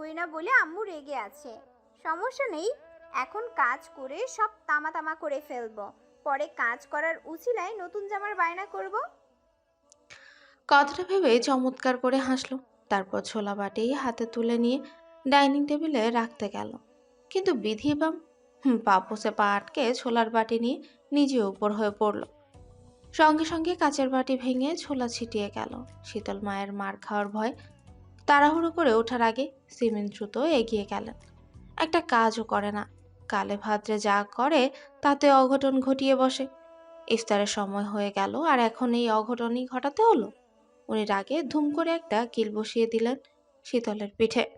করি না বলে আম্মু রেগে আছে। সমস্যা নেই এখন কাজ করে সব তামা তামা করে ফেলব। পরে কাজ করার উচিলায় নতুন জামার বায়না করব। কথাটা ভেবে চমৎকার করে হাসলো। তারপর ছোলা বাটি হাতে তুলে নিয়ে ডাইনিং টেবিলে রাখতে গেল। কিন্তু বিধি বাম হুম, পা পা আটকে ছোলার বাটি নিয়ে নিজে উপর হয়ে পড়ল। সঙ্গে সঙ্গে কাচের বাটি ভেঙে ছোলা ছিটিয়ে গেল। শীতল মায়ের মার খাওয়ার ভয় তাড়াহুড়ো করে ওঠার আগে সিমেন্ট দ্রুত এগিয়ে গেলেন। একটা কাজও করে না। কালে ভাদ্রে যা করে, তাতে অঘটন ঘটিয়ে বসে। ইফতারের সময় হয়ে গেল আর এখন এই অঘটনই ঘটাতে হলো। উনি রাগে ধুম করে একটা কিল বসিয়ে দিলেন শীতলের পিঠে।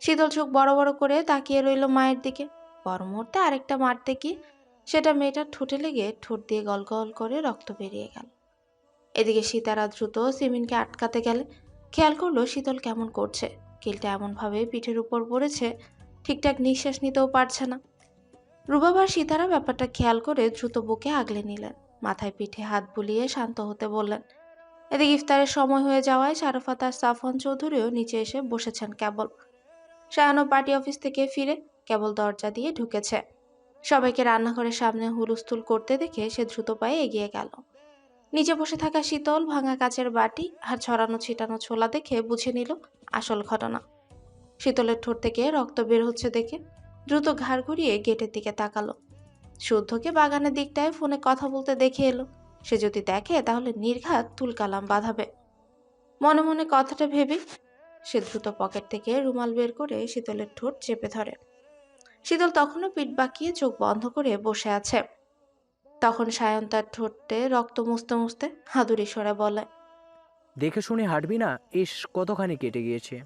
শীতল চোখ বড় বড় করে তাকিয়ে রইল মায়ের দিকে। পর মুহূর্তে আরেকটা মারতে গিয়ে সেটা মেয়েটার ঠোঁটে লেগে ঠোঁট দিয়ে গল করে রক্ত বেরিয়ে গেল। এদিকে সীতারা দ্রুত সিমিনকে আটকাতে গেলে খেয়াল করল শীতল কেমন করছে। কিলটা এমনভাবে পিঠের উপর পড়েছে, ঠিকঠাক নিঃশ্বাস নিতেও পারছে না। রুবাবার সীতারা ব্যাপারটা খেয়াল করে দ্রুত বুকে আগলে নিলেন। মাথায় পিঠে হাত বুলিয়ে শান্ত হতে বললেন, এদিকে ইফতারের সময় হয়ে যাওয়ায় শারফাত আর সাফন চৌধুরীও নিচে এসে বসেছেন কেবল। শাহানো পার্টি অফিস থেকে ফিরে কেবল দরজা দিয়ে ঢুকেছে। সবাইকে রান্নাঘরের সামনে হুলস্থুল করতে দেখে সে দ্রুত পায়ে এগিয়ে গেল। নিচে বসে থাকা শীতল ভাঙা কাচের বাটি আর ছড়ানো ছিটানো ছোলা দেখে বুঝে নিল আসল ঘটনা। শীতলের ঠোঁট থেকে রক্ত বের হচ্ছে দেখে দ্রুত ঘাড় ঘুরিয়ে গেটের দিকে তাকালো। শুদ্ধকে বাগানের দিকটায় ফোনে কথা বলতে দেখে এলো। সে যদি দেখে, তাহলে নির্ঘাত তুলকালাম বাঁধাবে। মনে মনে কথাটা ভেবে সে দ্রুত পকেট থেকে রুমাল বের করে শীতলের ঠোঁট চেপে ধরে। শীতল তখনও পিঠ বাঁকিয়ে চোখ বন্ধ করে বসে আছে। তখন সায়ন তার ঠোঁটে রক্ত মুছতে মুছতে হাদুরি সরে বলে দেখে শুনে হাঁটবি না? ইস কতখানি কেটে গিয়েছে।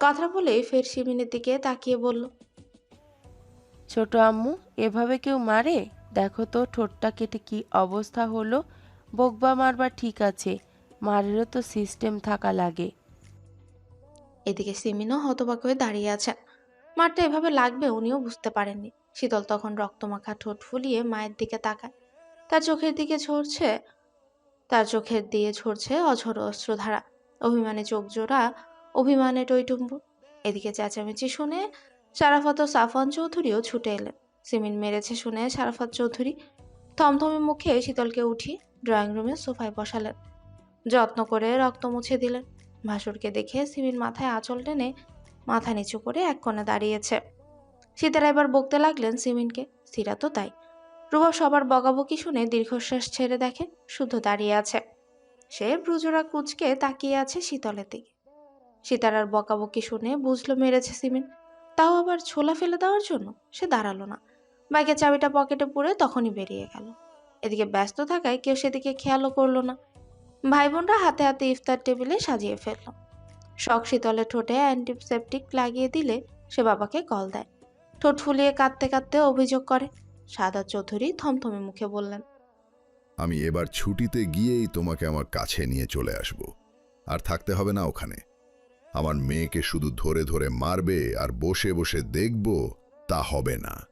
কথা বলে ফের সিমিনের দিকে তাকিয়ে বলল ছোট আম্মু এভাবে কেউ মারে? দেখো তো ঠোঁটটা কেটে কি অবস্থা হলো। বকবা মারবা ঠিক আছে মারেরও তো সিস্টেম থাকা লাগে। এদিকে সিমিনও হতবাক হয়ে দাঁড়িয়ে আছে। মারটা এভাবে লাগবে উনিও বুঝতে পারেননি। শীতল তখন রক্তমাখা ঠোঁট ফুলিয়ে মায়ের দিকে তাকায়। তার চোখের দিকে ঝরছে, তার চোখের দিয়ে ঝরছে অঝর অস্ত্রধারা। অভিমানে চোখ জোড়া, অভিমানে টইটুম্বু। এদিকে চেঁচামেচি শুনে সারাফত ও সাফন চৌধুরীও ছুটে এলেন। সিমিন মেরেছে শুনে সারাফত চৌধুরী থমথমে মুখে শীতলকে উঠিয়ে ড্রয়িং রুমে সোফায় বসালেন। যত্ন করে রক্ত মুছে দিলেন। ভাসুরকে দেখে সিমির মাথায় আঁচল টেনে মাথা নিচু করে এক কোণে দাঁড়িয়েছে। সীতারা এবার বকতে লাগলেন সিমিনকে। সিরা তো তাই। রুবাব সবার বকাবকি শুনে দীর্ঘশ্বাস ছেড়ে দেখে শুদ্ধ দাঁড়িয়ে আছে। সে ব্রুজোরা কুচকে তাকিয়ে আছে শীতলের দিকে। সীতারার বকাবকি শুনে বুঝলো মেরেছে সিমিন। তাও আবার ছোলা ফেলে দেওয়ার জন্য? সে দাঁড়াল না। বাইকের চাবিটা পকেটে পুরে তখনই বেরিয়ে গেল। এদিকে ব্যস্ত থাকায় কেউ সেদিকে খেয়ালও করল না। ভাই বোনরা হাতে হাতে ইফতার টেবিলে সাজিয়ে ফেলল। শখ শীতলে ঠোঁটে অ্যান্টিসেপটিক লাগিয়ে দিলে সে বাবাকে কল দেয়। ঠোঁট ফুলিয়ে কাঁদতে কাঁদতে অভিযোগ করে। সাদা চৌধুরী থমথমে মুখে বললেন আমি এবার ছুটিতে গিয়েই তোমাকে আমার কাছে নিয়ে চলে আসব। আর থাকতে হবে না ওখানে। আমার মেয়েকে শুধু ধরে ধরে মারবে আর বসে বসে দেখব তা হবে না।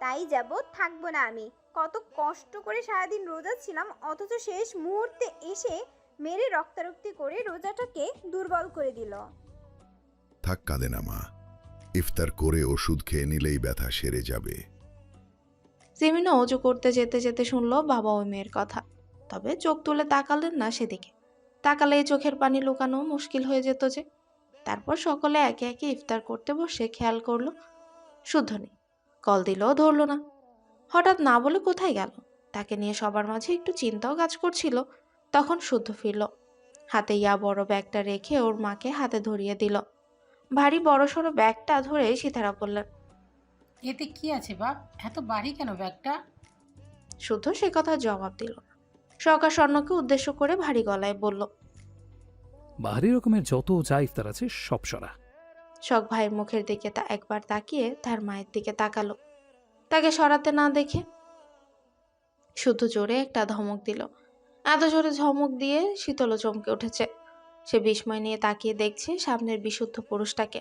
তাই যাব থাকব না আমি। কত কষ্ট করে সারাদিন রোজা ছিলাম অথচ শেষ মুহূর্তে এসে মেরে রক্তারক্তি করে রোজাটাকে দুর্বল করে দিল। থাক কাঁদে না মা। ইফতার করে ওষুধ খেয়ে নিলেই ব্যথা সেরে যাবে। সিমিনও অজু করতে যেতে যেতে শুনলো বাবা ওই মেয়ের কথা। তবে চোখ তুলে তাকালেন না সেদিকে। তাকালে এই চোখের পানি লুকানো মুশকিল হয়ে যেত যে। তারপর সকলে একে একে ইফতার করতে বসে খেয়াল করল, শুদ্ধ নেই। কল দিলেও ধরলো না। হঠাৎ না বলে কোথায় গেল? তাকে নিয়ে সবার মাঝে একটু চিন্তাও কাজ করছিল। তখন শুদ্ধ ফিরল। হাতে ইয়া বড় ব্যাগটা রেখে ওর মাকে হাতে ধরিয়ে দিল। ভারী বড় সড়ো ব্যাগটা ধরে সীতারা বললেন এতে কি আছে বাপ? এত বাড়ি কেন ব্যাগটা? শুদ্ধ সে কথা জবাব দিল না। সরকার স্বর্ণকে উদ্দেশ্য করে ভারী গলায় বলল ভারী রকমের যত যা ইফতার আছে সব সরা। শখ ভাইয়ের মুখের দিকে তা একবার তাকিয়ে তার মায়ের দিকে তাকালো। তাকে সরাতে না দেখে শুধু জোরে একটা ধমক দিল। এত জোরে ধমক দিয়ে শীতল চমকে উঠেছে। সে বিস্ময় নিয়ে তাকিয়ে দেখছে সামনের বিশুদ্ধ পুরুষটাকে।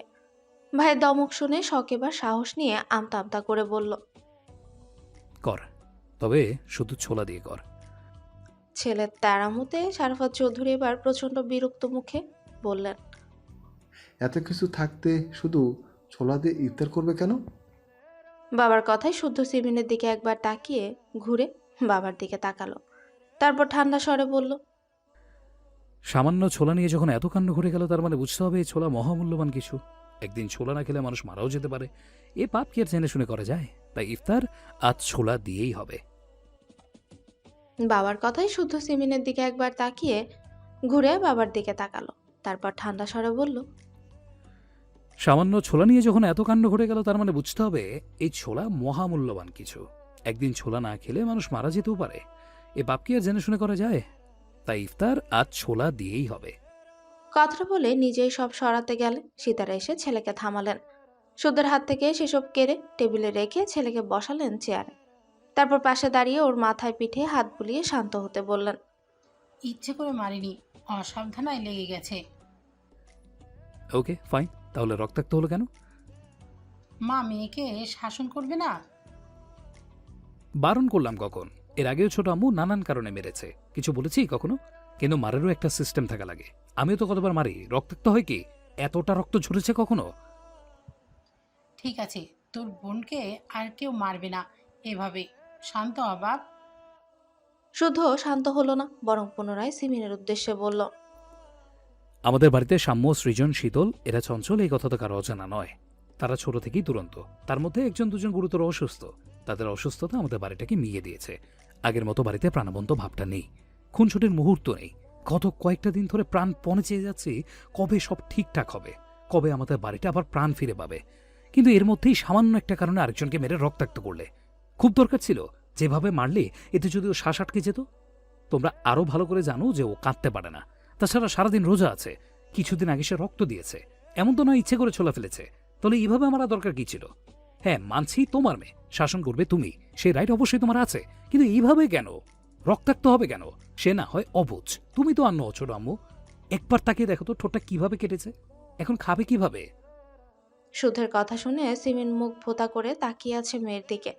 ভাইয়ের দমক শুনে শখ এবার সাহস নিয়ে আমতা আমতা করে বলল কর তবে শুধু ছোলা দিয়ে কর। ছেলের তারামতে শারফাত চৌধুরী এবার প্রচণ্ড বিরক্ত মুখে বললেন এত কিছু থাকতে শুধু ছোলা দিয়ে ইফতার করবে কেন? বাবার কথায় শুদ্ধ সিমিনের দিকে একবার তাকিয়ে ঘুরে বাবার দিকে তাকালো। তারপর ঠান্ডা স্বরে বলল সামান্য ছোলা নিয়ে যখন এত কাণ্ড ঘটে গেল তার মানে বুঝতে হবে এই ছোলা মহামূল্যবান কিছু। একদিন ছোলা না খেলে মানুষ মারাও যেতে পারে। এ পাপ কি আর জেনে শুনে করা যায়? তাই ইফতার আজ ছোলা দিয়েই হবে। বাবার কথাই শুদ্ধ সিমিনের দিকে একবার তাকিয়ে ঘুরে বাবার দিকে তাকালো। তারপর ঠান্ডা স্বরে বলল সামান্য ছোলা নিয়ে যখন এত কাণ্ড ঘটে গেল তার মানে বুঝতে হবে এই ছোলা মহামূল্যবান কিছু। একদিন ছোলা না খেলে মানুষ মারা যেতেও পারে। এ পাপ কি আর জেনে শুনে করা যায়? তাই ইফতার আজ ছোলা দিয়েই হবে। কথাটা বলে নিজেই সব সরাতে গেলে সীতারা এসে ছেলেকে থামালেন। সুদের হাত থেকে সেসব কেড়ে টেবিলে রেখে ছেলেকে বসালেন চেয়ারে। তারপর পাশে দাঁড়িয়ে ওর মাথায় পিঠে হাত বুলিয়ে শান্ত হতে বললেন ইচ্ছে করে মারিনি অসাবধানায় লেগে গেছে। Okay fine. তাহলে রক্তাক্ত হলো কেন? মা মেয়েকে শাসন করবে না? বারণ করলাম কখন? এর আগেও ছোট আম্মু নানান কারণে মেরেছে। কিছু বলেছি কখনো? কিন্তু মারেরও একটা সিস্টেম থাকা লাগে। আমিও তো কতবার মারি। রক্তাক্ত হয় কি? এতটা রক্ত ঝরেছে কখনো? ঠিক আছে তোর বোনকে আর কেউ মারবে না। এভাবে। শান্ত বাপ। শুদ্ধ শান্ত হলো না বরং পুনরায় সিমিনের উদ্দেশ্যে বলল আমাদের বাড়িতে সাম্য সৃজন শীতল এরা চঞ্চল এই কথা তো কারও অজানা নয়। তারা ছোট থেকেই দুরন্ত। তার মধ্যে একজন দুজন গুরুতর অসুস্থ। তাদের অসুস্থতা আমাদের বাড়িটাকে মিয়ে দিয়েছে। আগের মতো বাড়িতে প্রাণবন্ত ভাবটা নেই। খুনছুটির মুহূর্ত নেই। গত কয়েকটা দিন ধরে প্রাণ পণে চেয়ে যাচ্ছি, কবে সব ঠিকঠাক হবে? কবে আমাদের বাড়িটা আবার প্রাণ ফিরে পাবে? কিন্তু এর মধ্যেই সামান্য একটা কারণে আরেকজনকে মেরে রক্তাক্ত করলে। খুব দরকার ছিল, যেভাবে মারলে এতে যদি ও শ্বাস আটকে যেত, তোমরা আরও ভালো করে জানো যে ও কাঁদতে পারে না। তাছাড়া সারাদিন রোজা আছে, কিছুদিন আগে সে রক্ত দিয়েছে। এমন তো নয় ইচ্ছে করে ছোলা ফেলেছে। তাহলে এইভাবে আমার দরকার কি ছিল? হ্যাঁ মানছি তোমার মেয়ে। শাসন করবে তুমি। সেই রাইট অবশ্যই তোমার আছে। কিন্তু এইভাবে কেন? রক্তাক্ত হবে কেন? সে না হয় অবুঝ তুমি তো আন্ন ছোট আম্মু। একবার তাকে দেখো তো, ঠোঁটটা কীভাবে কেটেছে। এখন খাবে কীভাবে? সুধের কথা শুনে সিমিন মুখ ভোতা করে তাকিয়ে আছে মেয়ের দিকে।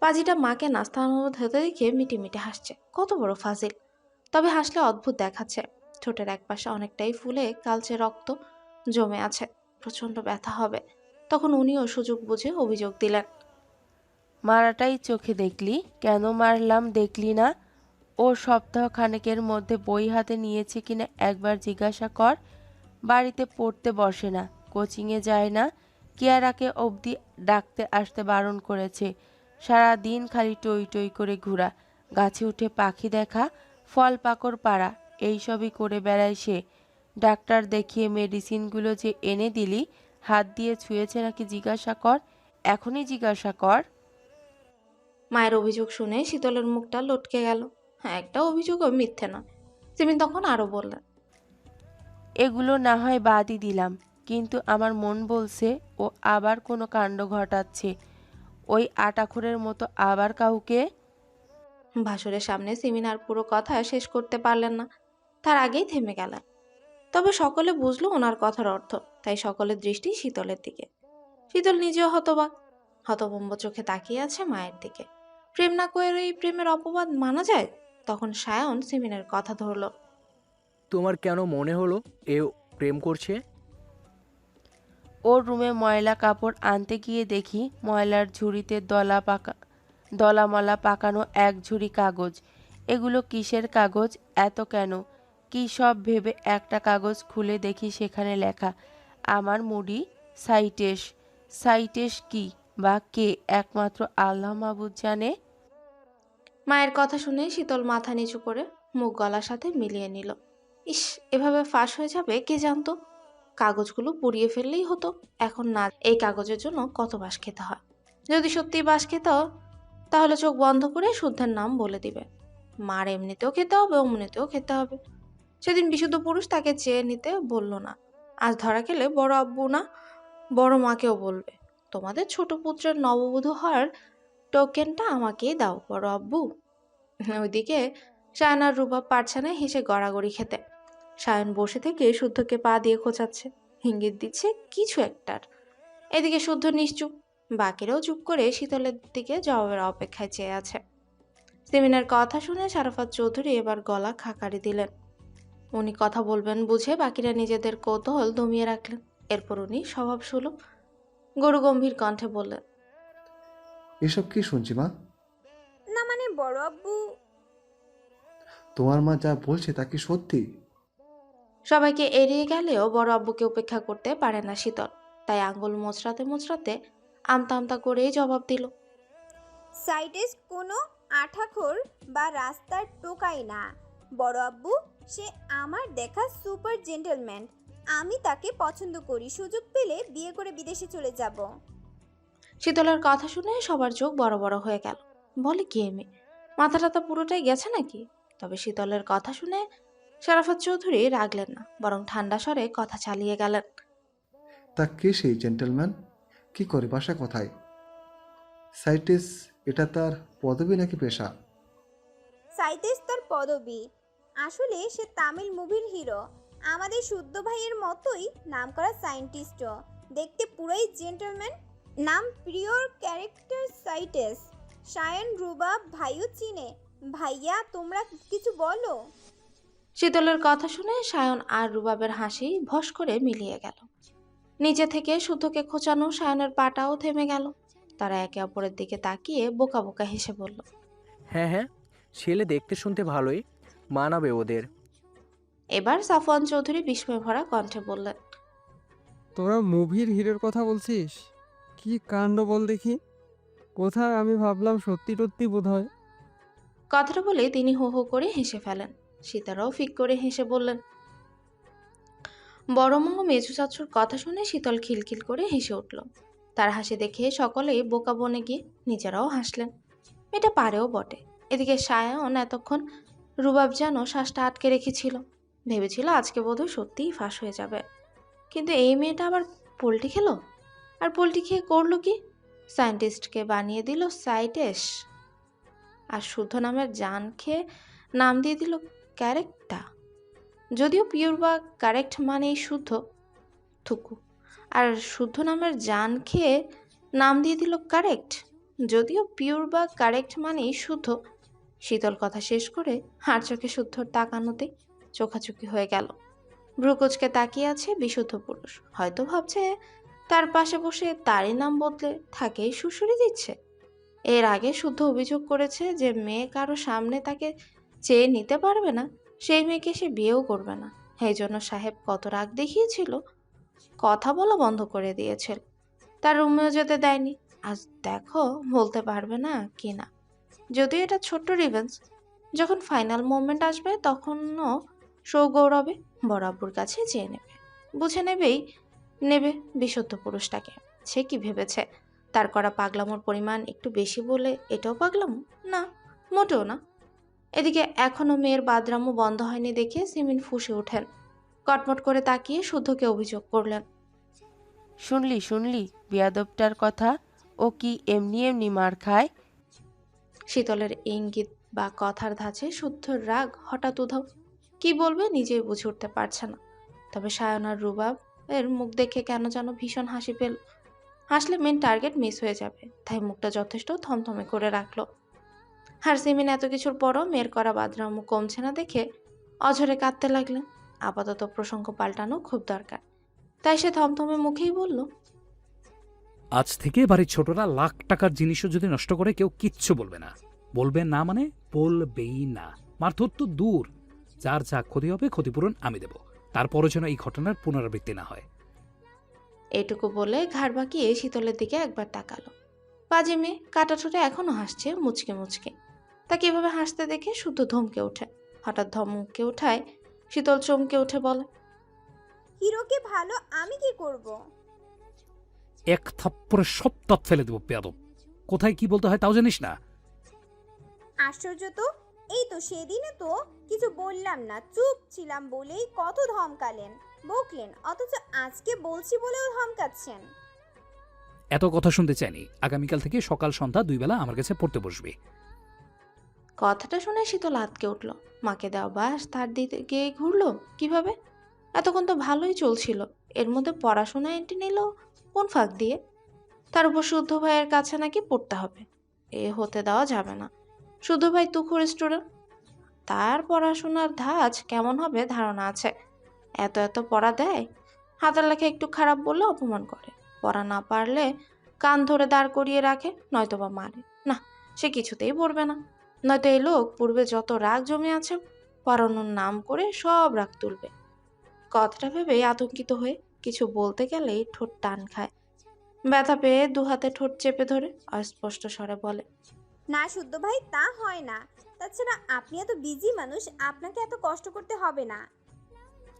পাজিটা মাকে নাস্তা অনুরোধ হতে দেখে মিটি মিটি হাসছে। কত বড় ফাজিল। তবে হাসলে অদ্ভুত দেখাচ্ছে। ঠোঁটের এক পাশে অনেকটাই ফুলে কালচে রক্ত জমে আছে। প্রচণ্ড ব্যথা হবে। তখন উনিও সুযোগ বুঝে অভিযোগ দিলেন। মারাটাই চোখে দেখলি? কেন মারলাম দেখলি না? ও সপ্তাহ খানেকের মধ্যে বই হাতে নিয়েছে কিনা একবার জিজ্ঞাসা কর। বাড়িতে পড়তে বসে না, কোচিংয়ে যায় না। কিয়ারাকে অবধি ডাকতে আসতে বারণ করেছে। সারা দিন খালি টই টই করে ঘোরা, গাছে উঠে পাখি দেখা, ফল পাকড় পাড়া, এইসবই করে বেড়ায় সে। ডাক্তার দেখিয়ে মেডিসিনগুলো যে এনে দিলি হাত দিয়ে ছুঁয়েছে নাকি জিজ্ঞাসা কর এখনই জিজ্ঞাসা কর। মায়ের অভিযোগ শুনে শীতলের মুখটা লটকে গেল। হ্যাঁ একটা অভিযোগও মিথ্যে নয় সিমিন তখন আরও বললেন এগুলো না হয় বাদই দিলাম কিন্তু আমার মন বলছে ও আবার কোনো কাণ্ড ঘটাচ্ছে। ওই আটাখুরের মতো আবার কাউকে? ভাসুরের সামনে সিমিন আর পুরো কথা শেষ করতে পারলেন না তার আগেই থেমে গেলেন। তবে সকলে বুঝলো ওনার কথার অর্থ তাই সকলের দৃষ্টি শীতলের দিকে। শীতল নিজেও হতবাক হতভম্ব চোখে তাকিয়ে আছে মায়ের দিকে। প্রেম না করে এই প্রেমের অপবাদ মানা যায়? তখন সায়ন সিমিনের কথা ধরলো। তোমার কেন মনে হলো এ প্রেম করছে? ওর রুমে ময়লা কাপড় আনতে গিয়ে দেখি ময়লার ঝুড়িতে দলা পাকা দলামলা পাকানো এক ঝুড়ি কাগজ। এগুলো কিসের কাগজ? এত কেন? কি সব ভেবে একটা কাগজ খুলে দেখি সেখানে লেখা, আমার মুডি সাইটেশ। সাইটেশ কি বা কে একমাত্র আল্লাহ মাহবুদ জানে? মায়ের কথা শুনে শীতল মাথা নিচু করে মুখ গলার সাথে মিলিয়ে নিল। ইস, এভাবে ফাঁস হয়ে যাবে কে জানতো? কাগজগুলো পুড়িয়ে ফেললেই হতো, এখন না। এই কাগজের জন্য কত বাস খেতে হয়? যদি সত্যি বাস খেতে, তাহলে চোখ বন্ধ করে শুদ্ধের নাম বলে দিবে। মার এমনিতেও খেতে হবে, অমনিতেও খেতে হবে। সেদিন বিশুদ্ধ পুরুষ তাকে চেয়ে নিতে বলল না। আজ ধরা খেলে বড় আব্বু না, বড় মাকেও বলবে। তোমাদের ছোট পুত্রের নববধূ হওয়ার টোকেনটা আমাকেই দাও, বড় আব্বু। ওইদিকে সায়নার রুবাব পারছে না হেসে গড়াগড়ি খেতে। সায়ন বসে থেকে শুদ্ধকে পা দিয়ে খোঁচাচ্ছে। ইঙ্গিত দিচ্ছে, কিছু একটার। এদিকে শুদ্ধ নিশ্চুপ। বাকিরাও চুপ করে শীতলের দিকে জবাবের অপেক্ষায় চেয়ে আছে। সেমিনার কথা শুনে সারাফাত চৌধুরী এবার গলা খাকারি দিলেন। উনি কথা বলবেন বুঝে বাকিরা নিজেদের কৌতূহল দমিয়ে রাখলেন। এরপর উনি স্বভাব সুলভ গরু গম্ভীর কণ্ঠে বললেন এসব কি শুনছি মা? না মানে বড় আব্বু। তোমার মা যা বলছে তা কি সত্যি? সবাইকে এড়িয়ে গেলেও বড় আব্বুকে উপেক্ষা করতে পারে না শীতল। তাই আঙ্গুল মোচড়াতে মোচড়াতে আমতা আমতা করেই জবাব দিল সাইডে কোনো আঠাখোর বা রাস্তার টোকাই না। বড় আব্বু সে আমার দেখা সুপার জেন্টলম্যান। আমি তাকে পছন্দ করি সুযোগ পেলে বিয়ে করে বিদেশে চলে যাব। শীতলের কথা শুনে সবার চোখ বড় বড় হয়ে গেল। বলে কি এমে মাথা টাথা পুরোটাই গেছে নাকি? তবে শীতলের কথা শুনে শারাফত চৌধুরী রাগলেন না বরং ঠান্ডা স্বরে কথা চালিয়ে গেলেন। তা কে সেই জেন্টেলম্যান? কি করে বাসা কোথায়? সাইটিস এটা তার পদবি নাকি পেশা? সাইটিস তার পদবী। আসলে সে তামিল মুভির হিরো। আমাদের শুদ্ধ ভাইয়ের মতোই নামকরা সায়েন্টিস্টও। দেখতে পুরোই জেন্টলম্যান। নাম প্রিয়র ক্যারেক্টার সাইটেস। সায়ন রুবা ভাইও চিনে। ভাইয়া তোমরা কিছু বলো? শীতলের কথা শুনে সায়ন আর রুবাবের হাসি ভস করে মিলিয়ে গেল। নিচে থেকে শুদ্ধকে খোঁচানো সায়নের পাটাও থেমে গেল। তারা একে অপরের দিকে তাকিয়ে বোকা বোকা হেসে বলল হ্যাঁ হ্যাঁ ছেলে দেখতে শুনতে ভালোই। মানাবে ওদের। এবার সাফওয়ান চৌধুরী বিস্ময় ভরা কণ্ঠে বললেন তোরা মুভির হিরোর কথা বলছিস? কি কাণ্ড বল দেখি? কোথায়? আমি ভাবলাম সত্যি সত্যি বোধ হয় কথাটা বলে তিনি হো হো করে হেসে ফেলেন। সীতারাও ফিক করে হেসে বললেন বড় মা মেজু চাচুর কথা শুনে শীতল খিলখিল করে হেসে উঠল। তার হাসি দেখে সকলেই বোকা বনে গিয়ে নিজেরাও হাসলেন। এটা পারেও বটে। এদিকে সায়ান এতক্ষণ রুবাব যেন শ্বাসটা আটকে রেখেছিল। ভেবেছিল আজকে বোধহয় সত্যিই ফাঁস হয়ে যাবে। কিন্তু এই মেয়েটা আবার পোলট্রি খেলো? আর পোলট্রি খেয়ে করল কি? সায়েন্টিস্টকে বানিয়ে দিল সাইটেস আর শুদ্ধ নামের জান খেয়ে নাম দিয়ে দিল ক্যারেক্টটা যদিও পিওর বা কারেক্ট মানেই শুদ্ধ, থুকু। আর শুদ্ধ নামের জান খেয়ে নাম দিয়ে দিল কারেক্ট, যদিও পিওর বা কারেক্ট মানেই শুদ্ধ। শীতল কথা শেষ করে হাড় চোখে শুদ্ধর তাকানোতে চোখাচোখি হয়ে গেল। ভ্রুকুচকে তাকিয়ে আছে বিশুদ্ধ পুরুষ। হয়তো ভাবছে তার পাশে বসে তারই নাম বদলে থাকেই সুশুরি দিচ্ছে। এর আগে শুদ্ধ অভিযোগ করেছে যে মেয়ে কারও সামনে তাকে চেয়ে নিতে পারবে না, সেই মেয়েকে সে বিয়েও করবে না। এই জন্য সাহেব কত রাগ দেখিয়েছিল, কথা বলা বন্ধ করে দিয়েছিল। তার রুমেও যেতে দেয়নি। আজ দেখো বলতে পারবে না কি না। যদিও এটা ছোট্ট রিভেন্স যখন ফাইনাল মোমেন্ট আসবে তখনও সৌগৌরবে বরাবর কাছে চেয়ে নেবে। বুঝে নেবেই, নেবে বিশুদ্ধ পুরুষটাকে। সে কি ভেবেছে? তার করা পাগলামোর পরিমাণ একটু বেশি বলে এটাও পাগলাম? না, মোটেও না। এদিকে এখনও মেয়ের বাদরামও বন্ধ হয়নি দেখে সিমিন ফুসে ওঠেন। কটমট করে তাকিয়ে শুদ্ধকে অভিযোগ করলেন। শুনলি শুনলি, বিয়াদবটার কথা ও কি এমনি এমনি মার খায়? শীতলের ইঙ্গিত বা কথার ধাঁচে শুদ্ধর রাগ হঠাৎ উধাও। কি বলবে নিজেই বুঝে উঠতে পারছে না। তবে সায়নার রুবাব এর মুখ দেখে কেন যেন ভীষণ হাসি পেল। হাসলে মেন টার্গেট মিস হয়ে যাবে, তাই মুখটা যথেষ্ট থমথমে করে রাখল। আর সিমিন এত কিছুর পরও মেয়ের করা বাদরামু কমছে না দেখে অঝরে কাঁদতে লাগলেন। আপাতত প্রসঙ্গ পাল্টানো খুব দরকার। তাই সে থমথমে মুখেই বলল আজ থেকে বাড়ির ছোটরা লাখ টাকার জিনিসও যদি নষ্ট করে কেউ কিচ্ছু বলবে না। বলবে না মানে বলবেই না। মারধর তো দূর। যার যা ক্ষতি হবে ক্ষতিপূরণ আমি দেব। তারপরও যেন এই ঘটনার পুনরাবৃত্তি না হয়। এটুকু বলে ঘাড় বাঁকিয়ে শীতলের দিকে একবার তাকালো। বাজে মেয়ে কাটা ঠোঁটে এখনও হাসছে মুচকে মুচকে। তা কীভাবে হাসতে দেখে শুদ্ধ ধমকে ওঠে। হঠাৎ ধমকে ওঠায় শীতল চমকে উঠে বলে হিরোকে ভালো আমি কি করব। এক থাপ্পড়ে সব তাপ ফেলে দেবো পেয়াদব। কোথায় কি বলতে হয় তাও জানিস না? আশ্চর্য তো? এই তো সেদিনে তো কিছু বললাম না চুপ ছিলাম বলেই কত ধমকালেন বকলেন অথচ আজকে বলছি বলেও ধমকাচ্ছেন। এত কথা শুনতে চাইনি আগামীকাল থেকে সকাল সন্ধ্যা দুই বেলা আমার কাছে পড়তে বসবি। কথাটা শুনে শীতল আতকে উঠল। মাকে দেওয়া বাস তার দিকে ঘুরলো কীভাবে? এতক্ষণ তো ভালোই চলছিল এর মধ্যে পড়াশোনা এন্ট্রি নিল কোন ফাঁক দিয়ে? তার উপর শুদ্ধ ভাইয়ের কাছে নাকি পড়তে হবে। এ হতে দেওয়া যাবে না। শুদ্ধ ভাই তুখুর স্টুডেন্ট তার পড়াশোনার ধাঁচ কেমন হবে ধারণা আছে। এত এত পড়া দেয়। হাতের লেখা একটু খারাপ বললে অপমান করে। পড়া না পারলে কান ধরে দাঁড় করিয়ে রাখে নয়তো বা মারে। না, সে কিছুতেই পড়বে না। নয়তো এই লোক পূর্বে যত রাগ জমে আছে, পড়ানোর নাম করে সব রাগ তুলবে। কথাটা ভেবে আতঙ্কিত হয়ে কিছু বলতে গেলেই ঠোঁট টান খায়। ব্যথা পেয়ে দু হাতে ঠোঁট চেপে ধরে অস্পষ্ট স্বরে বলে না শুদ্ধ ভাই তা হয় না। তাছাড়া আপনি এত বিজি মানুষ আপনাকে এত কষ্ট করতে হবে না।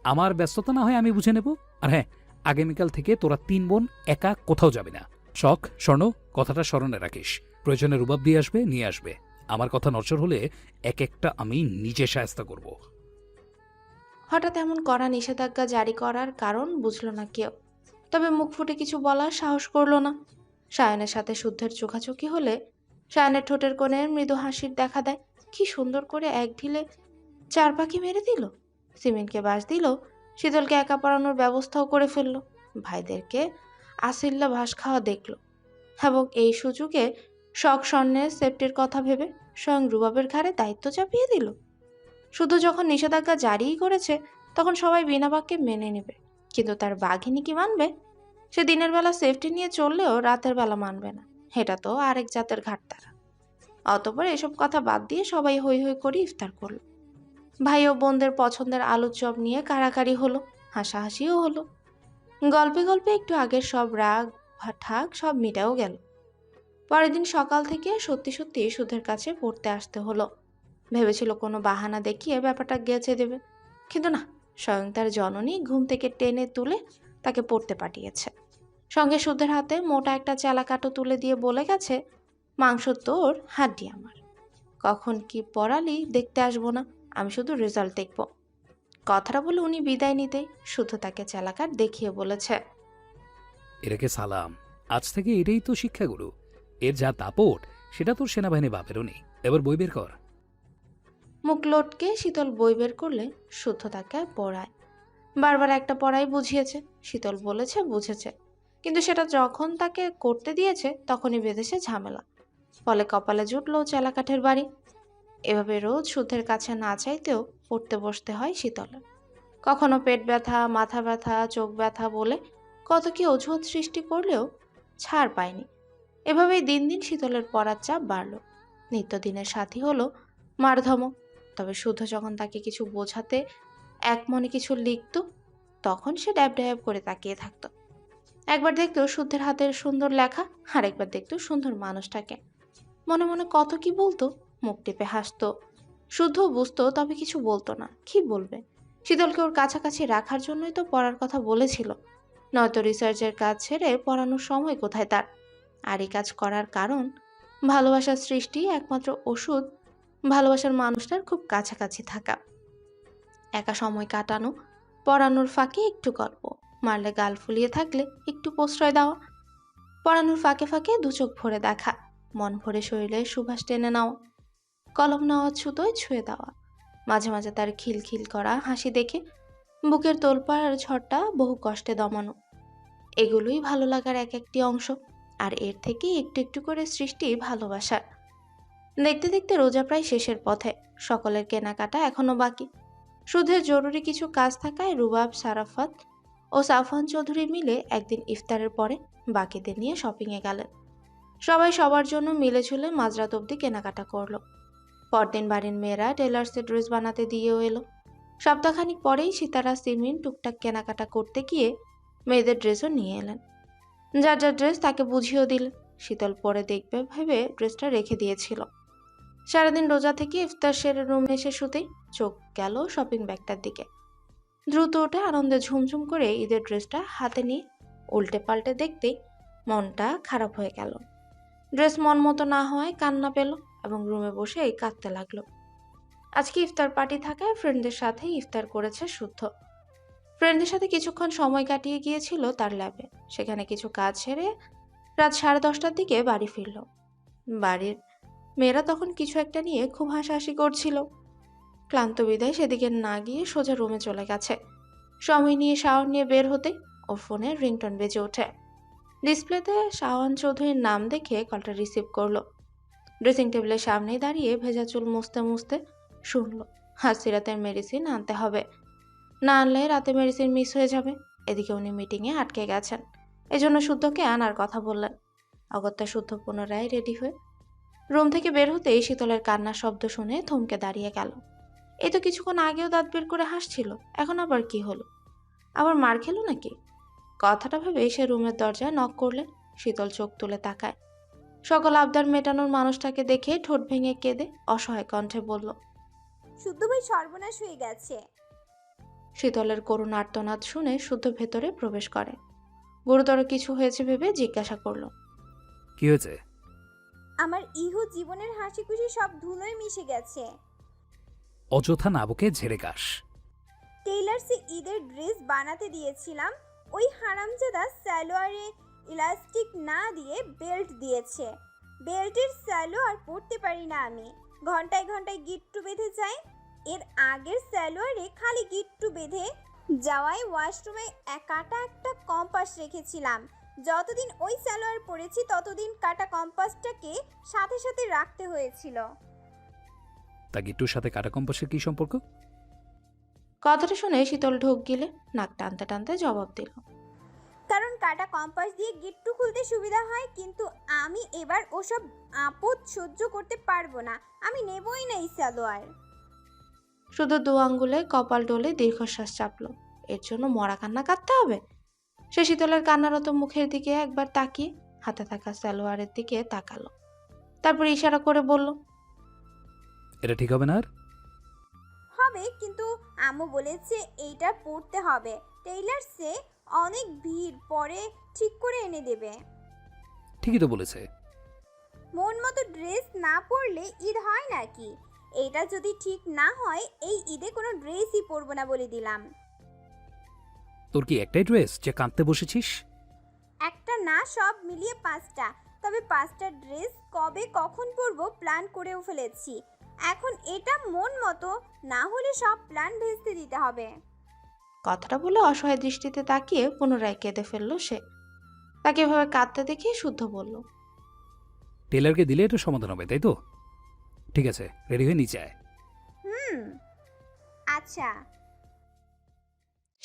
আমার ব্যস্ততা না হয় আমি বুঝে নেব? আর হ্যাঁ আগামীকাল থেকে তোরা তিন বোন একা কোথাও যাবে না। শখ স্বর্ণ কথাটা স্মরণে রাখিস। প্রয়োজনে রুবাব দিয়ে আসবে নিয়ে আসবে। আমার কথা নচর হলে এক একটা আমি নিজে সায়স্তা করব। হঠাৎ এমন করা নিষেধাজ্ঞা জারি করার কারণ বুঝলো না কেউ। তবে মুখ ফুটে কিছু বলার সাহস করল না। সায়নের সাথে শুদ্ধের চোখাচোখি হলে সায়নের ঠোঁটের কোণে মৃদু হাসির দেখা দেয়। কি সুন্দর করে এক ঢিলে চার পাখি মেরে দিল। সিমেন্টকে বাস দিল, শীতলকে একা পড়ানোর ব্যবস্থাও করে ফেলল। ভাইদেরকে আসিল্লা ভাস খাওয়া দেখল। এবং এই সুযোগে শখ স্বর্ণের সেফটির কথা ভেবে স্বয়ং রুবাবের ঘাড়ে দায়িত্ব চাপিয়ে দিল। শুধু যখন নিষেধাজ্ঞা জারিই করেছে, তখন সবাই বিনা বাক্যে মেনে নেবে। কিন্তু তার বাঘিনী কি মানবে? সে দিনের বেলা সেফটি নিয়ে চললেও রাতের বেলা মানবে না। এটা তো আরেক জাতের ঘাটতারা অতপর এসব কথা বাদ দিয়ে সবাই হই হই করে ইফতার করল। ভাই ও বোনদের পছন্দের আলুর চপ নিয়ে কাড়াকাড়ি হলো, হাসাহাসিও হলো। গল্পে গল্পে একটু আগের সব রাগ, ঠাক সব মিটাও গেল। পরের দিন সকাল থেকে সত্যি সত্যি সুধের কাছে পড়তে আসতে হলো। ভেবেছিল কোনো বাহানা দেখিয়ে ব্যাপারটা গেছে দেবে। কিন্তু না, স্বয়ং তার জননী ঘুম থেকে টেনে তুলে তাকে পড়তে পাঠিয়েছে। সঙ্গে সুধের হাতে মোটা একটা চালাকাটো তুলে দিয়ে বলে গেছে, মাংস তোর, হাড্ডি আমার। কখন কি পড়ালি দেখতে আসব না, আমি শুধু রেজাল্ট দেখব। কথাটা বলে উনি বিদায় নিতেই শুধু তাকে চালাকাট দেখিয়ে বলেছে এটাকে সালাম, আজ থেকে এটাই তো শিক্ষাগুরু। এর যা দাপট, সেটা তোর সেনাবাহিনী বাপেরও নেই। এবার বই বের কর। মুখ লটকে শীতল বই বের করলে শুদ্ধ তাকে পড়ায়। বারবার একটা পড়াই বুঝিয়েছে, শীতল বলেছে, বুঝেছে। কিন্তু সেটা যখন তাকে করতে দিয়েছে, তখনই বেঁধেছে ঝামেলা। ফলে কপালে জুটলো চেলাকাঠের বাড়ি। এভাবে রোজ শুদ্ধের কাছে না চাইতেও পড়তে বসতে হয় শীতলে। কখনো পেট ব্যথা, মাথা ব্যথা, চোখ ব্যথা বলে কত কি অজুহাত সৃষ্টি করলেও ছাড় পায়নি। এভাবেই দিন দিন শীতলের পড়ার চাপ বাড়ল। নিত্যদিনের সাথী হলো মারধমক। তবে শুদ্ধ যখন তাকে কিছু বোঝাতে এক মনে কিছু লিখত, তখন সে ড্যাব ড্যাব করে তাকিয়ে থাকতো। একবার দেখতো শুদ্ধের হাতের সুন্দর লেখা আর একবার দেখতো সুন্দর মানুষটাকে। মনে মনে কত কি বলতো, মুখ টিপে হাসতো। শুদ্ধ বুঝতো, তবে কিছু বলতো না, কি বলবে? শীতলকে ওর কাছাকাছি রাখার জন্যই তো পড়ার কথা বলেছিল। নয়তো রিসার্চের কাজ ছেড়ে পড়ানোর সময় কোথায় তার? আর এই কাজ করার কারণ? ভালোবাসার সৃষ্টি একমাত্র ওষুধ ভালোবাসার মানুষটার খুব কাছাকাছি থাকা। একা সময় কাটানো, পড়ানোর ফাঁকে একটু গল্প, মারলে গাল ফুলিয়ে থাকলে একটু প্রশ্রয় দেওয়া, পড়ানোর ফাঁকে ফাঁকে দু চোখ ভরে দেখা, মন ভরে শরীরে সুভাষ টেনে নেওয়া, কলম নেওয়া, ছুতোয় ছুঁয়ে দেওয়া, মাঝে মাঝে তার খিলখিল করা, হাসি দেখে, বুকের তোলপাড় ঝড়টা বহু কষ্টে দমানো। এগুলোই ভালো লাগার এক একটি অংশ, আর এর থেকে একটু একটু করে সৃষ্টি ভালোবাসার। দেখতে দেখতে রোজা প্রায় শেষের পথে। সকলের কেনাকাটা এখনও বাকি। সুধের জরুরি কিছু কাজ থাকায় রুবাব, সারাফাত ও সাফান চৌধুরী মিলে একদিন ইফতারের পরে বাকিদের নিয়ে শপিংয়ে গেলেন। সবাই সবার জন্য মিলে ঝুলে মাঝরাত অবধি কেনাকাটা করল। পরদিন বাড়ির মেয়েরা টেলার্সে ড্রেস বানাতে দিয়েও এলো। সপ্তাহখানিক পরেই সীতারা সিমিন টুকটাক কেনাকাটা করতে গিয়ে মেয়েদের ড্রেসও নিয়ে এলেন। যার যার ড্রেস তাকে বুঝিয়েও দিলেন। শীতল পরে দেখবে, ভেবে ড্রেসটা রেখে দিয়েছিল। সারাদিন রোজা থেকে ইফতার সেরে রুমে এসে শুতেই চোখ গেল শপিং ব্যাগটার দিকে। দ্রুত উঠে আনন্দে ঝুমঝুম করে ঈদের ড্রেসটা হাতে নিয়ে উল্টে পাল্টে দেখতেই মনটা খারাপ হয়ে গেল। ড্রেস মন মতো না হওয়ায় কান্না পেল এবং রুমে বসে কাঁদতে লাগল। আজকে ইফতার পার্টি থাকায় ফ্রেন্ডদের সাথে ইফতার করেছে শুদ্ধ। ফ্রেন্ডদের সাথে কিছুক্ষণ সময় কাটিয়ে গিয়েছিল তার ল্যাবে। সেখানে কিছু কাজ সেরে রাত সাড়ে দশটার দিকে বাড়ি ফিরল। বাড়ির মেয়েরা তখন কিছু একটা নিয়ে খুব হাসাহাসি করছিল। ক্লান্ত বিদায় সেদিকে না গিয়ে সোজা রুমে চলে গেছে। সময় নিয়ে শাওন নিয়ে বের হতে ও ফোনে রিংটন বেজে ওঠে। ডিসপ্লেতে শাওন চৌধুরীর নাম দেখে কলটা রিসিভ করল। ড্রেসিং টেবিলের সামনেই দাঁড়িয়ে ভেজা চুল মুছতে মুছতে শুনলো হাসিরাতের মেডিসিন আনতে হবে। না আনলে রাতে মেডিসিন মিস হয়ে যাবে। এদিকে উনি মিটিংয়ে আটকে গেছেন। এজন্য শুদ্ধকে আনার কথা বললেন। অগত্যা শুদ্ধ পুনরায় রেডি হয়ে রুম থেকে বের হতেই শীতলের কান্নার শব্দ শুনে থমকে দাঁড়িয়ে গেল। এ তো কিছুক্ষণ আগেও দাঁত বের করে হাসছিল এখন আবার কি হলো? আবার মার খেলো নাকি? কথাটা ভেবে সে রুমের দরজায় নক করলে শীতল চোখ তুলে তাকায়। সকল আবদার মেটানোর মানুষটাকে দেখে ঠোঁট ভেঙে কেঁদে অসহায় কণ্ঠে বলল শুদ্ধ ভাই সর্বনাশ হয়ে গেছে। শীতলের করুণ আর্তনাদ শুনে শুদ্ধ ভেতরে প্রবেশ করে। গুরুতর কিছু হয়েছে ভেবে জিজ্ঞাসা করল কি হয়েছে? আমার ইহু জীবনের হাসি খুশি সব ধুলোয় মিশে গেছে। অযথা নাবুকে ঝেড়ে কাশ টেইলার্সে ঈদের ড্রেস বানাতে দিয়েছিলাম ওই হারামজাদা স্যালোয়ারে ইলাস্টিক না দিয়ে বেল্ট দিয়েছে। বেল্টের স্যালোয়ার পরতে পারি না আমি। ঘন্টায় ঘন্টায় গিট্টু বেঁধে যাই এর আগের স্যালোয়ারে খালি গিট্টু বেঁধে যাওয়ায় ওয়াশরুমে এক কাটা একটা কম্পাস রেখেছিলাম যতদিন ওই স্যালোয়ার পরেছি ততদিন কাটা কম্পাসটাকে সাথে সাথে রাখতে হয়েছিল। তা গিট্টুর সাথে কাটা কম্পাসের কি সম্পর্ক? কথাটা শুনে শীতল ঢোক গিলে নাক টানতে টানতে জবাব দিল। কারণ কাটা কম্পাস দিয়ে গিট্টু খুলতে সুবিধা হয় কিন্তু আমি এবার ওসব আপদ সহ্য করতে পারব না। আমি নেবই না এই সালোয়ার। শুধু দু আঙ্গুলে কপাল ডলে দীর্ঘশ্বাস চাপলো। এর জন্য মরা কান্না কাঁদতে হবে? সে শীতলের কান্নারত মুখের দিকে একবার তাকিয়ে হাতে থাকা সালোয়ারের দিকে তাকালো। তারপর ইশারা করে বলল এটা ঠিক হবে না আর? হবে কিন্তু আম্মু বলেছে এইটা পরতে হবে। টেইলার্সে অনেক ভিড় পরে ঠিক করে এনে দেবে। ঠিকই তো বলেছে। মন মতো ড্রেস না পরলে ঈদ হয় নাকি? এটা যদি ঠিক না হয় এই ঈদে কোনো ড্রেসই পরবো না বলে দিলাম। তোর কি একটাই ড্রেস যে কাঁদতে বসেছিস? একটা না সব মিলিয়ে পাঁচটা। তবে পাঁচটা ড্রেস কবে কখন পরবো প্ল্যান করেও ফেলেছি। এখন এটা মন মতো না হলে সব প্ল্যান ভেস্তে দিতে হবে। কথাটা বলে অসহায় দৃষ্টিতে তাকিয়ে পুনরায় কেঁদে ফেলল সে। তাকে এভাবে কাঁদতে দেখে শুদ্ধ বলল টেলারকে দিলে এটা সমাধান হবে তাই তো? ঠিক আছে রেডি হয়ে নিচে আয়। হুম আচ্ছা।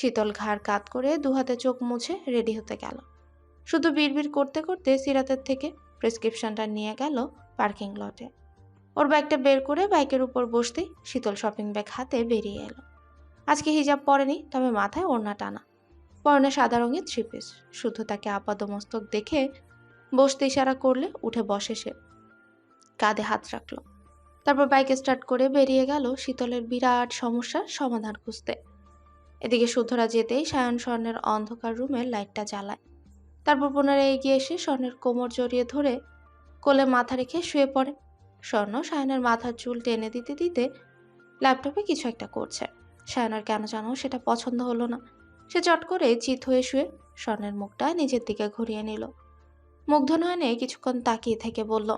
শীতল ঘাড় কাত করে দু হাতে চোখ মুছে রেডি হতে গেল। শুধু বিড়বিড় করতে করতে সিরাতের থেকে প্রেসক্রিপশনটা নিয়ে গেল পার্কিং লটে। ওর ব্যাগটা বের করে বাইকের উপর বসতেই শীতল শপিং ব্যাগ হাতে বেরিয়ে এলো। আজকে হিজাব পরেনি, তবে মাথায় ওড়না টানা। পরনে সাদা রঙের থ্রি পিস শুধু তাকে আপাদমস্তক দেখে বসতে ইশারা করলে উঠে বসে সে। কাঁধে হাত রাখল। তারপর বাইক স্টার্ট করে বেরিয়ে গেল শীতলের বিরাট সমস্যার সমাধান খুঁজতে। এদিকে শুদ্ধরা যেতেই সায়ন স্বর্ণের অন্ধকার রুমের লাইটটা জ্বালায়। তারপর পুনরায় এগিয়ে এসে স্বর্ণের কোমর জড়িয়ে ধরে কোলে মাথা রেখে শুয়ে পড়ে। স্বর্ণ সায়নের মাথার চুল টেনে দিতে দিতে ল্যাপটপে কিছু একটা করছে। সায়নের কেন জানো সেটা পছন্দ হলো না। সে চট করে চিত হয়ে শুয়ে স্বর্ণের মুখটা নিজের দিকে ঘুরিয়ে নিল। মুগ্ধ নয়নে কিছুক্ষণ তাকিয়ে থেকে বলল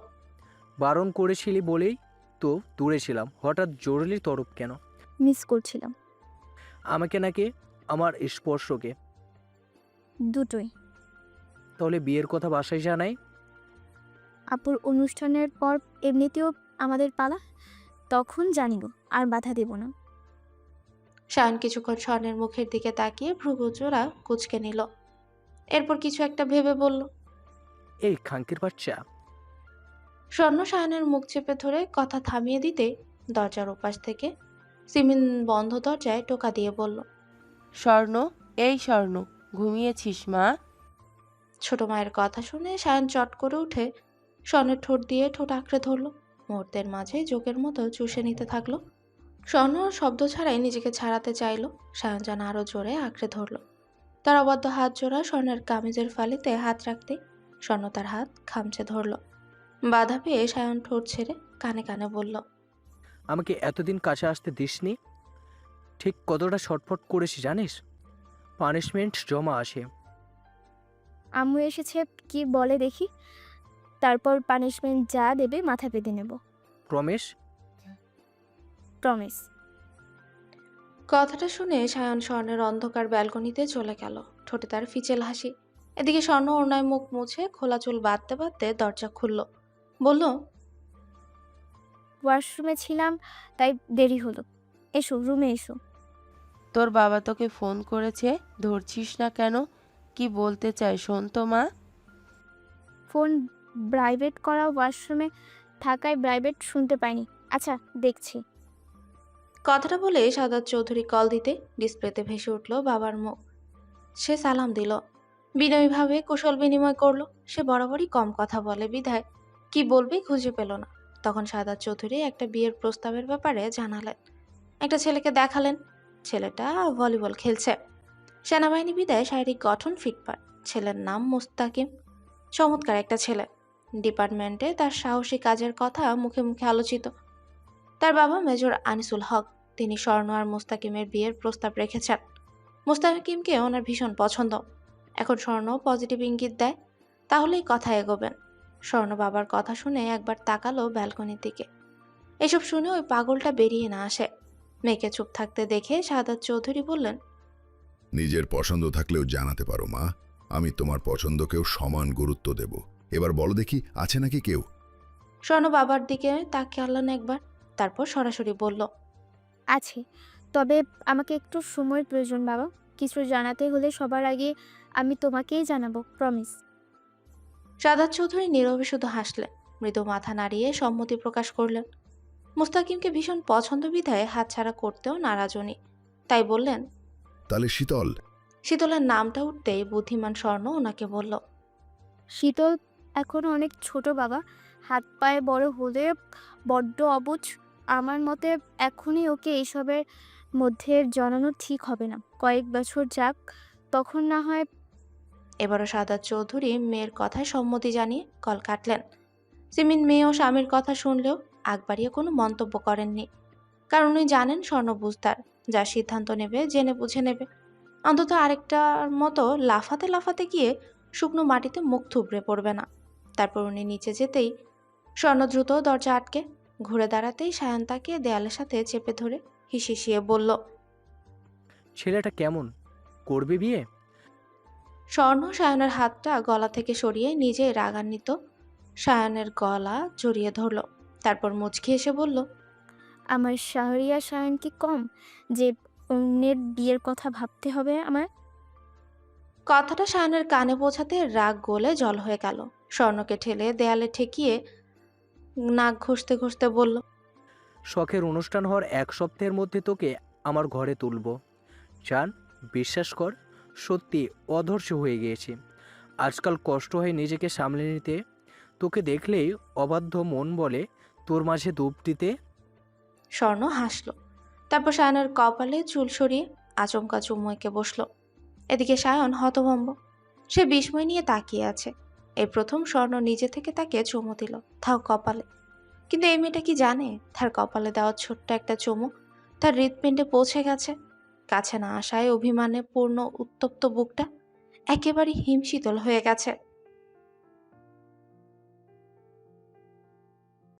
বারণ করেছিলি বলেই তো দূরে ছিলাম। হঠাৎ জরুরি তরফ কেন? মিস করছিলাম। আমাকে নাকি আমার স্পর্শকে। দুটোই। তাহলে বিয়ের কথা বাসায় জানাই। আপুর অনুষ্ঠানের পর এমনিতেও আমাদের পালা তখন জানিব আর বাধা দেব না। সায়ন কিছুক্ষণ স্বর্ণের মুখের দিকে তাকিয়ে ভ্রুগুজোড়া কুচকে নিল। এরপর কিছু একটা ভেবে বলল এই খাঙ্কির বাচ্চা। স্বর্ণ সায়নের মুখ চেপে ধরে কথা থামিয়ে দিতে দরজার ওপাশ থেকে সিমিন বন্ধ দরজায় টোকা দিয়ে বলল স্বর্ণ এই স্বর্ণ ঘুমিয়েছিস মা? ছোট মায়ের কথা শুনে সায়ন চট করে উঠে স্বর্ণের ঠোঁট দিয়ে ঠোঁট আঁকড়ে ধরল। মুহূর্তের মাঝে যোগের মতো চুষে নিতে থাকল। স্বর্ণ শব্দ ছাড়াই নিজেকে ছাড়াতে চাইলো। সায়ন যেন আরও জোরে আঁকড়ে ধরল। তার অবাধ্য হাত জোড়া স্বর্ণের কামিজের ফালিতে হাত রাখতে স্বর্ণ তার হাত খামচে ধরল। বাধা পেয়ে সায়ন ঠোঁট ছেড়ে কানে কানে বলল আমাকে এতদিন কাছে আসতে দিসনি? ঠিক কতটা শটফট করেছি জানিস? পানিশমেন্ট জমা আসে। আম্মু এসেছে কি বলে দেখি? তারপর পানিশমেন্ট যা দেবে মাথা পেতে নেব। প্রমেশ প্রমিস কথাটা শুনে সায়ন স্বর্ণের অন্ধকার ব্যালকনিতে চলে গেল। ঠোঁটে তার ফিচেল হাসি। এদিকে স্বর্ণ ওড়নায় মুখ মুছে খোলা চুল বাঁধতে বাঁধতে দরজা খুলল। বলল ওয়াশরুমে ছিলাম তাই দেরি হলো। এসো রুমে এসো। তোর বাবা তোকে ফোন করেছে ধরছিস না কেন? কি বলতে চাই শোন তো মা। ফোন প্রাইভেট করা ওয়াশরুমে থাকায় প্রাইভেট শুনতে পাইনি। আচ্ছা দেখছি। কথাটা বলে সাদাত চৌধুরী কল দিতে ডিসপ্লেতে ভেসে উঠল বাবার মুখ। সে সালাম দিল। বিনয়ীভাবে কুশল বিনিময় করল। সে বরাবরই কম কথা বলে বিধায়। কি বলবে খুঁজে পেল না। তখন সাদাত চৌধুরী একটা বিয়ের প্রস্তাবের ব্যাপারে জানালেন। একটা ছেলেকে দেখালেন। ছেলেটা ভলিবল খেলছে। সেনাবাহিনী বিদায় শারীরিক গঠন ফিটপাট। ছেলের নাম মুস্তাকিম। চমৎকার একটা ছেলে। ডিপার্টমেন্টে তার সাহসী কাজের কথা মুখে মুখে আলোচিত। তার বাবা মেজর আনিসুল হক। তিনি স্বর্ণ আর মুস্তাকিমের বিয়ের প্রস্তাব রেখেছেন। মুস্তাকিমকে ওনার ভীষণ পছন্দ। এখন স্বর্ণ পজিটিভ ইঙ্গিত দেয়। তাহলেই কথা এগোবেন। স্বর্ণ বাবার কথা শুনে একবার তাকালো ব্যালকনির দিকে। এসব শুনে ওই পাগলটা বেরিয়ে না আসে। মেয়েকে চুপ থাকতে দেখে সাদাত চৌধুরী বললেন নিজের পছন্দ থাকলেও জানাতে পারো মা আমি তোমার পছন্দকেও সমান গুরুত্ব দেব। এবার বলো দেখি আছে নাকি কেউ? স্বর্ণ বাবার দিকে তাকিয়ে একবার তারপর সরাসরি বলল আছে তবে আমাকে একটু সময়ের প্রয়োজন বাবা। কিছু জানাতে হলে সবার আগে আমি তোমাকেই জানাব প্রমিস সাদাত চৌধুরী নীরবে শুধু হাসলেন মৃদু মাথা নাড়িয়ে সম্মতি প্রকাশ করলেন। মুস্তাকিমকে ভীষণ পছন্দ বিধায় হাতছাড়া করতেও নারাজ উনি। তাই বললেন তাহলে শীতল। শীতলের নামটা উঠতেই বুদ্ধিমান স্বর্ণ ওনাকে বলল শীতল এখনও অনেক ছোট বাবা। হাত পায়ে বড় হলে বড্ড অবুঝ আমার মতে এখনই ওকে এইসবের মধ্যে জানানো ঠিক হবে না। কয়েক বছর যাক তখন না হয় এবারও সাদা চৌধুরী মেয়ের কথায় সম্মতি জানিয়ে কল কাটলেন। সিমিন মেয়ে ও স্বামীর কথা শুনলেও আগ বাড়িয়ে কোনো মন্তব্য করেননি। কারণ উনি জানেন স্বর্ণ বুঝতার যা সিদ্ধান্ত নেবে, জেনে বুঝে নেবে। অন্তত আরেকটার মতো লাফাতে লাফাতে গিয়ে শুকনো মাটিতে মুখ থুবড়ে পড়বে না। তারপর উনি নিচে যেতেই স্বর্ণ দ্রুত দরজা আটকে, ঘুরে দাঁড়াতেই সায়ন তাকে দেয়ালের সাথে চেপে ধরে হিসিয়ে বলল, ছেলেটা কেমন? করবে বিয়ে? স্বর্ণ সায়নের হাতটা গলা থেকে সরিয়ে নিজেই রাগান্বিত। সায়নের গলা জড়িয়ে ধরল তারপর মুচকি এসে বলল আমার শাহরিয়া সায়ন কি কম যে অন্যের বিয়ের কথা ভাবতে হবে আমার? কথাটা সায়নের কানে পৌঁছাতে রাগ গলে জল হয়ে গেল। স্বর্ণকে ঠেলে দেয়ালে ঠেকিয়ে নাক ঘষতে ঘষতে বলল শখের অনুষ্ঠান হওয়ার এক সপ্তাহের মধ্যে তোকে আমার ঘরে তুলব। চান বিশ্বাস কর সত্যি অধর্ষ হয়ে গিয়েছি। আজকাল কষ্ট হয় নিজেকে সামলে নিতে। তোকে দেখলেই অবাধ্য মন বলে, তোর মাঝে ডুব দিতে। স্বর্ণ হাসল। তারপর সায়নের কপালে চুল সরিয়ে আচমকা চুমুকে বসল। এদিকে সায়ন হতভম্ব। সে বিস্ময় নিয়ে তাকিয়ে আছে। এই প্রথম স্বর্ণ নিজে থেকে তাকে চুমু দিল, তাও কপালে। কিন্তু এই মেয়েটা কি জানে? তার কপালে দেওয়া ছোট্ট একটা চুমু, তার হৃৎপিণ্ডে পৌঁছে গেছে। কাছে না আসায় অভিমানে পূর্ণ উত্তপ্ত বুকটা একেবারে হিমশীতল হয়ে গেছে।